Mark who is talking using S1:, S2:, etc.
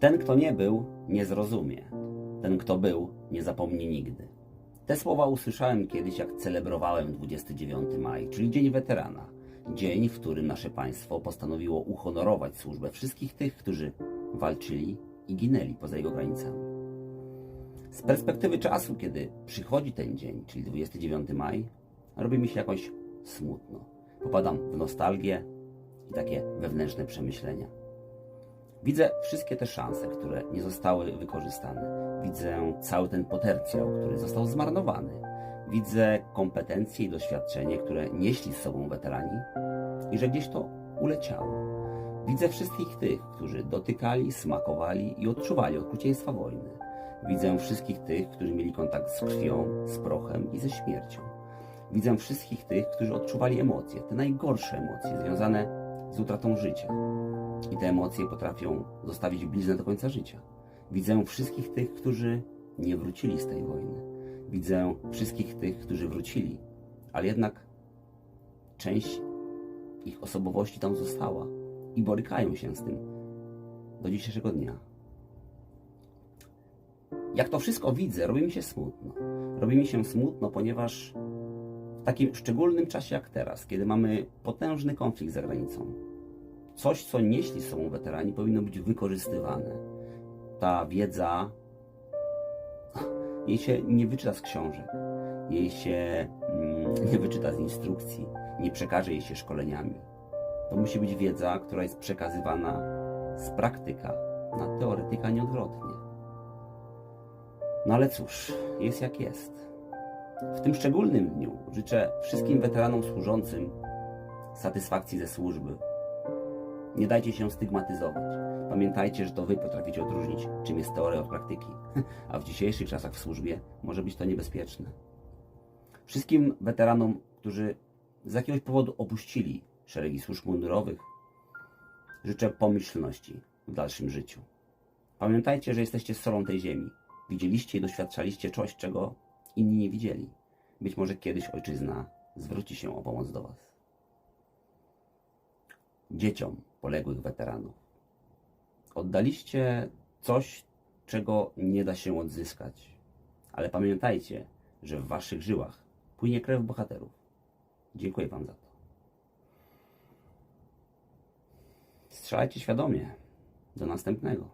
S1: Ten, kto nie był, nie zrozumie. Ten, kto był, nie zapomni nigdy. Te słowa usłyszałem kiedyś, jak celebrowałem 29 maj, czyli Dzień Weterana. Dzień, w którym nasze państwo postanowiło uhonorować służbę wszystkich tych, którzy walczyli i ginęli poza jego granicami. Z perspektywy czasu, kiedy przychodzi ten dzień, czyli 29 maj, robi mi się jakoś smutno. Popadam w nostalgię i takie wewnętrzne przemyślenia. Widzę wszystkie te szanse, które nie zostały wykorzystane. Widzę cały ten potencjał, który został zmarnowany. Widzę kompetencje i doświadczenie, które nieśli z sobą weterani i że gdzieś to uleciało. Widzę wszystkich tych, którzy dotykali, smakowali i odczuwali okrucieństwa wojny. Widzę wszystkich tych, którzy mieli kontakt z krwią, z prochem i ze śmiercią. Widzę wszystkich tych, którzy odczuwali emocje, te najgorsze emocje związane z utratą życia. I te emocje potrafią zostawić bliznę do końca życia. Widzę wszystkich tych, którzy nie wrócili z tej wojny. Widzę wszystkich tych, którzy wrócili, ale jednak część ich osobowości tam została i borykają się z tym do dzisiejszego dnia. Jak to wszystko widzę, robi mi się smutno. Robi mi się smutno, ponieważ takim szczególnym czasie jak teraz, kiedy mamy potężny konflikt za granicą, coś, co nieśli z sobą weterani, powinno być wykorzystywane. Ta wiedza, jej się nie wyczyta z książek, jej się mm, nie wyczyta z instrukcji, nie przekaże jej się szkoleniami. To musi być wiedza, która jest przekazywana z praktyka na teoretyka nieodwrotnie. No ale cóż, jest jak jest. W tym szczególnym dniu życzę wszystkim weteranom służącym satysfakcji ze służby. Nie dajcie się stygmatyzować. Pamiętajcie, że to wy potraficie odróżnić, czym jest teoria od praktyki, a w dzisiejszych czasach w służbie może być to niebezpieczne. Wszystkim weteranom, którzy z jakiegoś powodu opuścili szeregi służb mundurowych, życzę pomyślności w dalszym życiu. Pamiętajcie, że jesteście solą tej ziemi. Widzieliście i doświadczaliście coś, czego inni nie widzieli. Być może kiedyś ojczyzna zwróci się o pomoc do Was. Dzieciom poległych weteranów. Oddaliście coś, czego nie da się odzyskać. Ale pamiętajcie, że w Waszych żyłach płynie krew bohaterów. Dziękuję Wam za to. Strzelajcie świadomie. Do następnego.